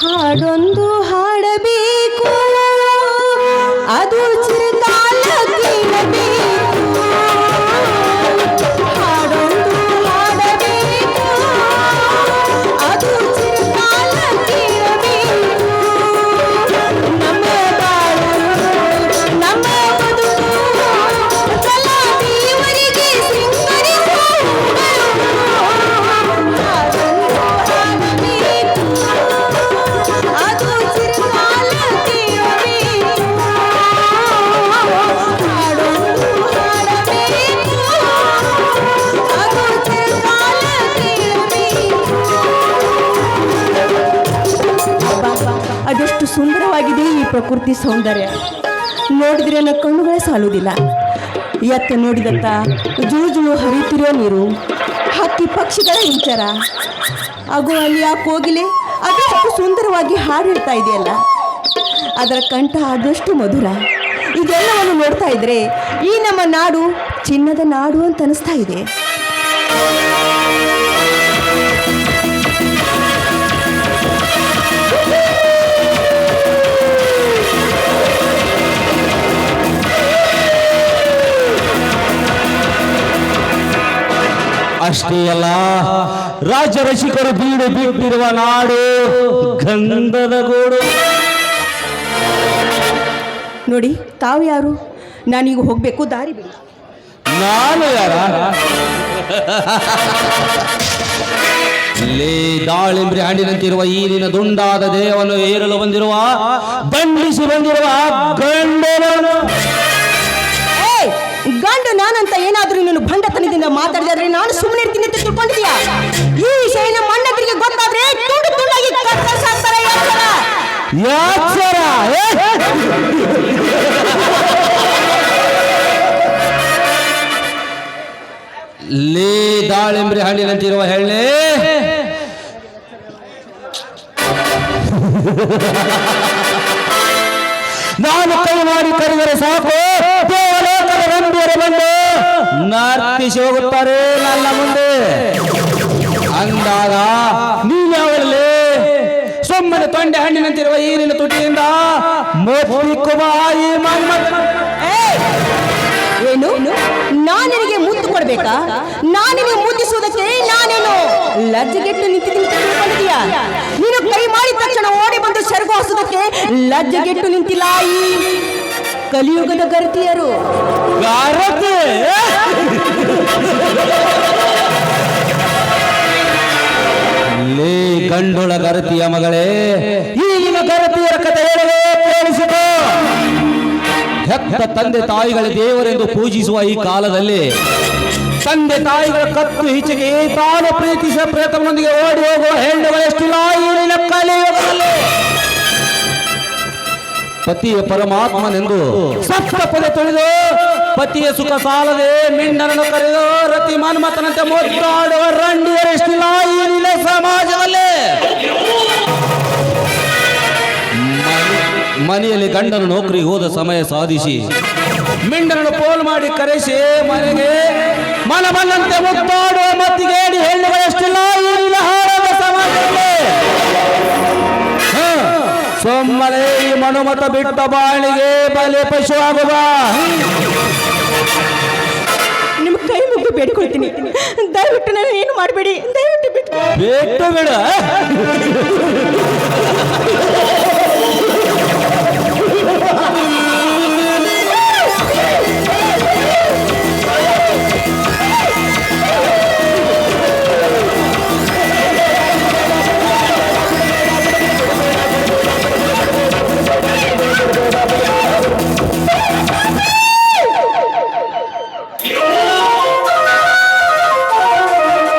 হাড়ন্দু ಸುಂದರವಾಗಿದೆ ಈ ಪ್ರಕೃತಿ ಸೌಂದರ್ಯ. ನೋಡಿದ್ರೆ ನನ್ನ ಕಣ್ಣುಗಳೇ ಸಾಲುವುದಿಲ್ಲ. ಎತ್ತ ನೋಡಿದತ್ತ ಜುಳು ಜುಳು ಹರಿಯುತ್ತಿರೋ ನೀರು, ಹಕ್ಕಿ ಪಕ್ಷಿಗಳ ಇಂಚರ ಹಾಗೂ ಅಲ್ಲಿ ಆ ಕೋಗಿಲೆ ಅದಷ್ಟು ಸುಂದರವಾಗಿ ಹಾಡು ಹೇಳ್ತಾ ಇದೆಯಲ್ಲ. ಅದರ ಕಂಠ ಆದಷ್ಟು ಮಧುರ. ಇದೆಲ್ಲವನ್ನು ನೋಡ್ತಾ ಇದ್ರೆ ಈ ನಮ್ಮ ನಾಡು ಚಿನ್ನದ ನಾಡು ಅಂತ ಅನಿಸ್ತಾ ಇದೆ. ಅಷ್ಟೇ ಅಲ್ಲ ರಾಜ ರಸಿಕರು ಬೀಡು ಬಿಟ್ಟಿರುವ ನಾಡು ಗಂಧದ ಗೋಡು. ನೋಡಿ ತಾವು ಯಾರು? ನಾನೀಗ ಹೋಗಬೇಕು ದಾರಿ ಬಿಡಿ. ನಾನು ಯಾರ? ಲೇ ದಾಳಿಂಬ್ರಿ ಹಣ್ಣಿನಂತಿರುವ ಈ ದಿನ ದುಂಡಾದ ದೇಹವನ್ನು ಏರಲು ಬಂದಿರುವ ಬಂಡಿಸಿ ಬಂದಿರುವ ಗಂಡು ಏಯ್ ಗಂಡು ನಾನಂತ ಏನಾದ್ರೂ ನೀನು ಭಂಡತನದಿಂದ ಮಾತಾಡಿದ್ರೆ ನಾನು ಸುಮ್ಮನೆ ಇರ್ತೀನಿ ಅಂತ ತಿಳ್ಕೊಂಡಿದ್ಯಾ? ಈ ವಿಷಯ ನಮ್ಮ ಅಣ್ಣದ್ರಿಗೆ ಗೊತ್ತಾದ್ರೆ ತುಂಡು ತುಂಡಾಗಿ ಕತ್ತರಿಸಾಕ್ತಾರೆ ಲೇ ದಾಳಿಂಬ್ರಿ ಹಣ್ಣಿನಂತಿರುವ ಹೆಣ್ಣೆ! ನಾನು ಕೈ ಮಾಡಿ ಕರೆದರೆ ಸಾಕು, ದೇವಲೋಕದ ಬಂದು ನರ್ತಿಸಿ ಹೋಗುತ್ತಾರೆ ನನ್ನ ಮುಂದೆ. ಅಂದಾಗ ನೀವ್ಯಾವಲ್ಲಿ ಸುಮ್ಮನೆ ತೊಂಡೆ ಹಣ್ಣಿನಂತಿರುವ ತುಟಿಯಿಂದ ಈ ಮನ್ಮಥ ಏಯ್! ಏನು? ನಾನು ನಿನಗೆ ಮುತ್ತು ಕೊಡ್ಬೇಕಾ? ನಾನು ನಿನಗೆ ಮುದ್ದಿಸುವುದಕ್ಕೆ ನಾನೇನು ಲಜ್ಜೆಗೆಟ್ಟು ನಿಂತಿದ್ದೀನಿ ತಿಳ್ಕೊಂಡಿದ್ಯಾ ನೀನು ಕೈ ಮಾಡಿದ ತಕ್ಷಣ ಓಡಿ ಬಂದು ಸೆರಗು ಹಾಸೋದಕ್ಕೆ ಲಜ್ಜೆಗೆಟ್ಟು ನಿಂತಿಲ್ಲ ಈ ಕಲಿಯುಗದ ಗರ್ತಿಯರು. ಲೇ ಗಂಡೊಳ ಗರತಿಯ ಮಗಳೇ. ಈಗಿನ ಗರತಿಯರ ಕಥೆ ಹೇಳವೇ ಕೇಳಿಸಿಕೋ. ಹೆತ್ತ ತಂದೆ ತಾಯಿಗಳ ದೇವರೆಂದು ಪೂಜಿಸುವ ಈ ಕಾಲದಲ್ಲಿ ತಂದೆ ತಾಯಿಗಳ ಕತ್ತು ಈಚೆಗೆ ತಾನು ಪ್ರೀತಿಸುವ ಪ್ರಯತ್ನದೊಂದಿಗೆ ಓಡಿ ಹೋಗುವ ಹೆಣ್ಣು ಎಷ್ಟಿಲ್ಲ ಈಗಿನ ಕಲಿಯುಗದಲ್ಲಿ ಪತಿಯ ಪರಮಾತ್ಮನೆಂದು. ಸಪ್ತ ಪದ ತೊಳೆದು ಪತಿಯ ಸುಖ ಸಾಲದೆ ಮಿಂಡನನ್ನು ಕರೆದು ರತಿ ಮನ್ಮತನಂತೆ ಮುದ್ದಾಡುವ ರಂಡಿಯರೆಷ್ಟಿಲ್ಲ ಏನಿಲ್ಲ ಸಮಾಜದಲ್ಲಿ ಮನೆ- ಮನೆಯಲ್ಲಿ ಗಂಡನ ನೌಕರಿ ಹೋದ ಸಮಯ ಸಾಧಿಸಿ. ಮಿಂಡನನ್ನು ಪೋಲ್ ಮಾಡಿ ಕರೆಸಿ ಮನೆಗೆ ಮನ ಬಂದಂತೆ ಮುದ್ದಾಡುವ ಎಷ್ಟು ಹೆಣ್ಣುಗಳೆಷ್ಟಿಲ್ಲ ಈ ಮನುಮತ ಬಿಟ್ಟ ಬಾಳಿಗೆ ಬಲೆ ಪಶು ಆಗುವ ನಿಮ್ಮ ಕೈ ಮುಗಿದು ಬೇಡಿಕೊಳ್ತೀನಿ. ದಯವಿಟ್ಟು ನಾನು ಏನು ಮಾಡಬೇಡಿ. ದಯವಿಟ್ಟು ಬಿಟ್ಟು ಬಿಡ.